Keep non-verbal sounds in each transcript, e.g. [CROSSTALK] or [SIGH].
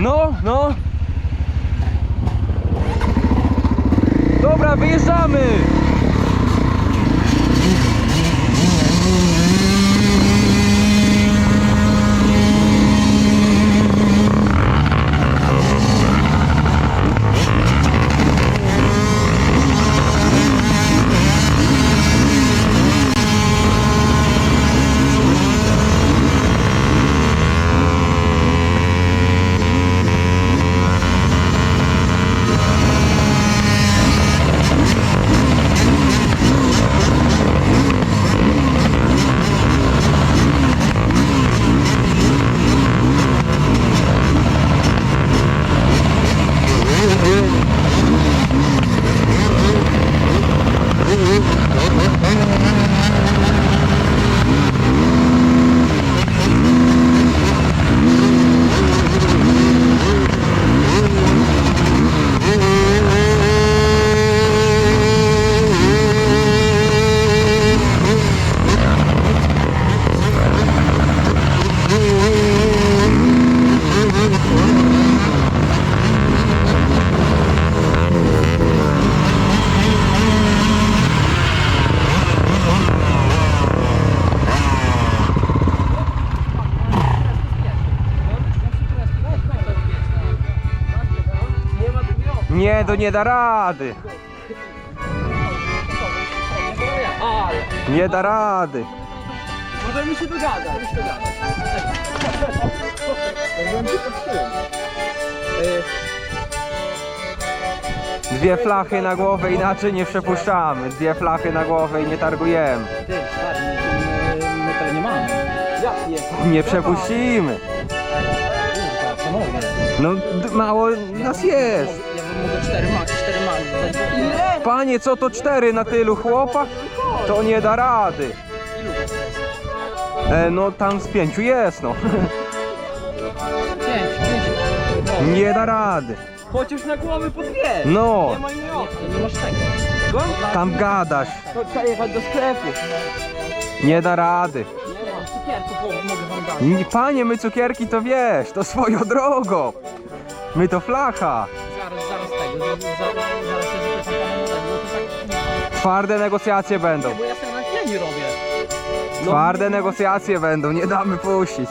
No, no. Dobra, wyjeżdżamy. Nie, to nie da rady. Nie da rady. Możemy się dogadać. Dwie flachy na głowę, inaczej nie przepuszczamy. Dwie flachy na głowę i nie targujemy. Ty, stary, my, to nie mamy. Nie? Przepuścimy. No mało nas jest. Mogę cztery max, cztery. Ile? Panie, co to cztery na tylu chłopach? To nie da rady. E, no tam z pięciu jest no. Pięć, pięć. Nie da rady. Chociaż na głowy po dwie. No, Nie ma innej opcji. Nie, masz tego. tam gadasz. To trzeba jechać do sklepu. Nie da rady. Nie mam cukierku, bo mogę wam dać. Nie, Panie, my cukierki to wiesz, to swoją drogą. My to flacha. Zaraz się to tak... Twarde negocjacje będą. Nie, bo ja sobie na chwili robię. No, Twarde negocjacje będą, nie damy puścić.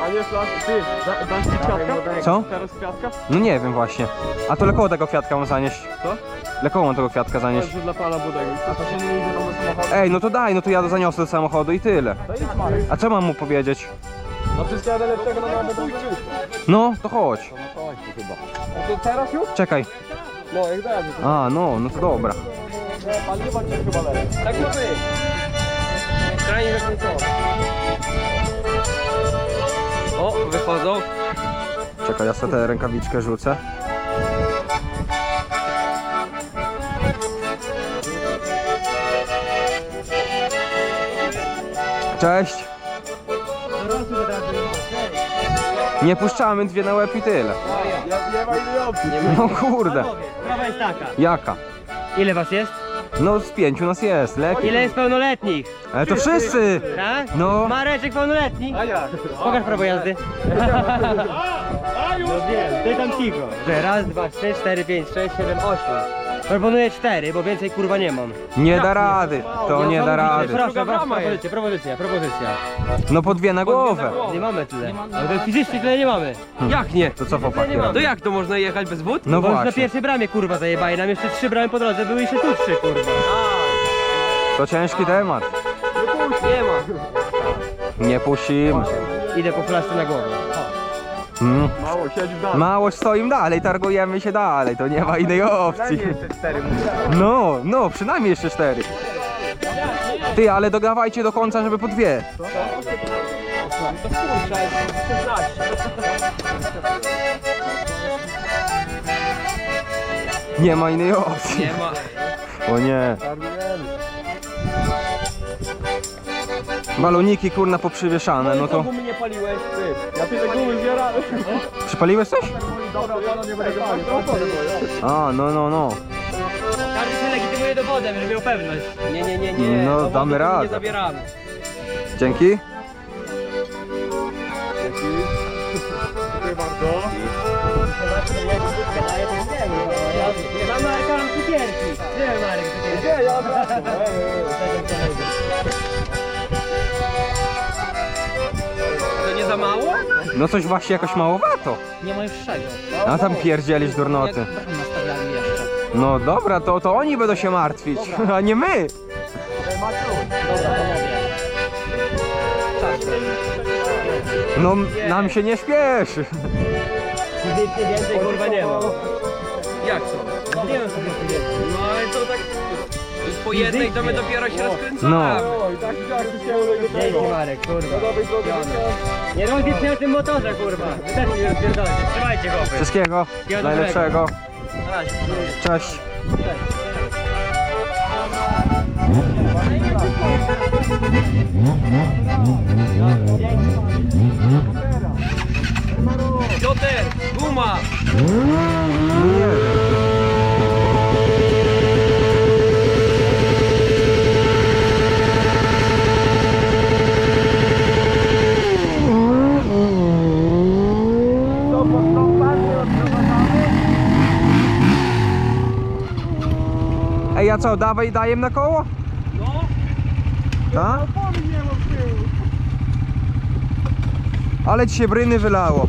Panie Flash, ty, da, dasz ci kwiatka? Co? Teraz kwiatka? No nie wiem właśnie. A to dla kogo tego kwiatka mam zanieść? Co? Dla kogo mam tego kwiatka zanieść? Że dla pana Budego. A to się nie idzie tam do samochodu? Ej, no to daj, no to ja zaniosę do samochodu i tyle. To idź Marek. A co mam mu powiedzieć? No wszystkiego najlepszego na nowym roku. No, to chodź. No to chodź tu chyba. A to teraz już? Czekaj. No, jak dajemy. A, no, no to dobra. Paliwa cię chyba leje. Tak ma być. Krajnie zakończone. O, wychodzą. Czekaj, ja sobie tę rękawiczkę rzucę. Cześć. Nie puszczamy dwie na łeb i tyle. Ja nie ma innej opcji. No kurde. Sprawa jest taka. Jaka? Ile was jest? No z pięciu nas jest, lepiej. Ile jest pełnoletnich? Ale to wszyscy! Tak? No. Mareczek pełnoletni? A jak? Pokaż prawo jazdy. [LAUGHS] No wiem, ty tam cicho. Że raz, dwa, trzy, cztery, pięć, sześć, siedem, osiem. Proponuję cztery, bo więcej kurwa nie mam. Nie da rady, to nie da rady. Proszę, propozycja, propozycja, propozycja. No po dwie na głowę. Nie mamy tyle. Ale to fizycznie tyle nie mamy. Jak nie? To co chłopaki nie. To jak to można jechać bez wód? No Bo już na właśnie, pierwszej bramie kurwa zajebali, nam jeszcze trzy bramy po drodze, były jeszcze tu trzy kurwa. to ciężki temat. Nie ma. Nie puścimy. Idę po flaszce na głowę. Mm. Mało, siedź w dalej. Mało stoimy dalej, targujemy się dalej, to nie ma innej opcji. No, no, przynajmniej jeszcze cztery. Ty, ale dogawajcie do końca, żeby po dwie. Nie ma innej opcji. Nie ma. O nie. Baloniki kurna poprzywieszane, no to... Gumy nie paliłeś, ty. Ja tyle gumy zbierałem. Przypaliłeś coś? Dobra, pana nie będę palił. A, no, no, no. Każdy się legitymuje dowodem, żeby miał pewność. Nie, nie, nie, nie. No, Dowodów damy nie radę. zabieramy. Dzięki. Dzięki. Dziękuję bardzo. Dla Marka mam cukierki. Gdzie Marek cukierki? Gdzie ja za mało? No coś właśnie jakoś małowato. Nie ma już czego. A tam pierdzielisz Jak durnoty. bram nastawiali jeszcze. No dobra, to, to oni będą się martwić, [LAUGHS] a nie my. Dobra, panowie. Czas No nam się nie śpieszy. Nic więcej kurwa nie ma. Jak to? Nie wiem co to jest. No ale to tak... Po jednej to my dopiero się rozkręcamy. No. I tak się uległ Dzięki tego. Marek, kurwa. Nie rozjedź się na tym motorze, kurwa. Wy też mi rozpierdolcie. Trzymajcie go. Wszystkiego najlepszego. Cześć. Piotr, guma! Ej, a co, dawaj, dajem na koło? No. Tak? Ale ci się bryny wylało.